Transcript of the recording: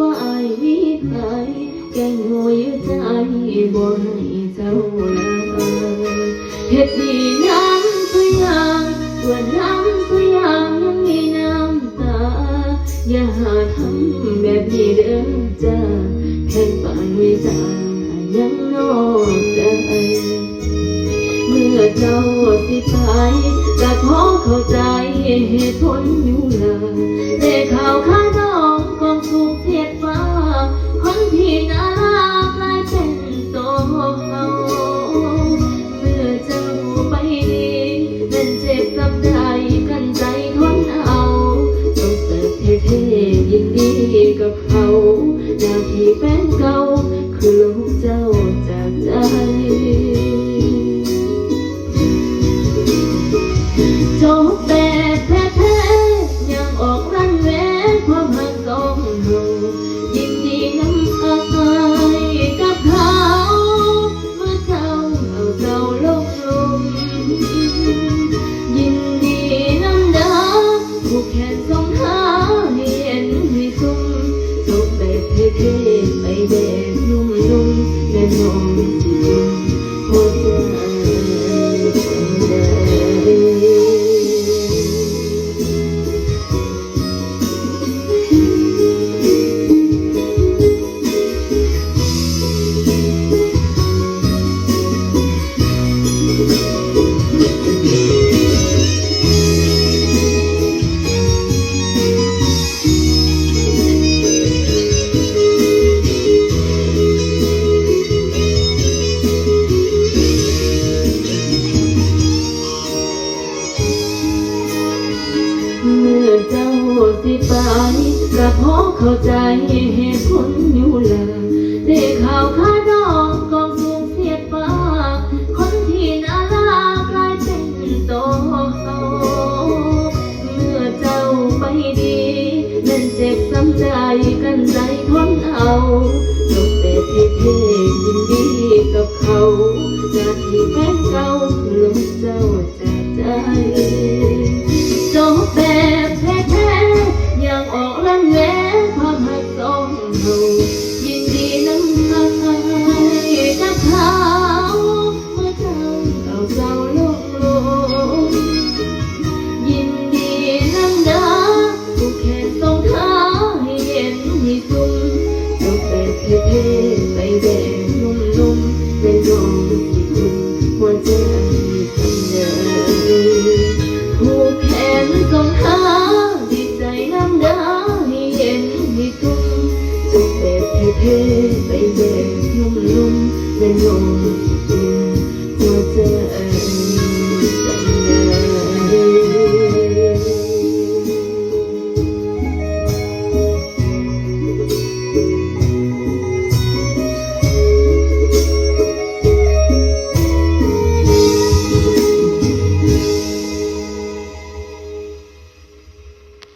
ว่ายมีใครแกงหัวอยู่ใจบ่ให้เจ้าเลาเฮ็ดดีน้ำตัวย่างส่วนน้ำตัวย่างยังมีน้ำตา อย่าหาทำแบบนี้เด้อจ้าแค่ปานวิจายังนอกใจเมื่อเจ้าสิไปก็ขอเข้าใจเหตุผลอยู่เลยได้ข่าวข้าน้องก นั่นเจ็บกับใจกันใจทนเอาต้องเติบเท่ๆยินดีกับเขาหน้าที่แฟนเก่าคือลูกเจ้าจากใจจบแบบ ไปก็พอเข้าใจเหตุผลอยู่เลยได้ข่าวข้าดอกกองสูงเสียดฟ้าคนที่น่ารักกลายเป็นโตเฮาเมื่อเจ้าไปดีนั่นเจ็บซ้ำใจกันใจทนเอาจบแต่เท่ๆยินดีกับเขาหน้าที่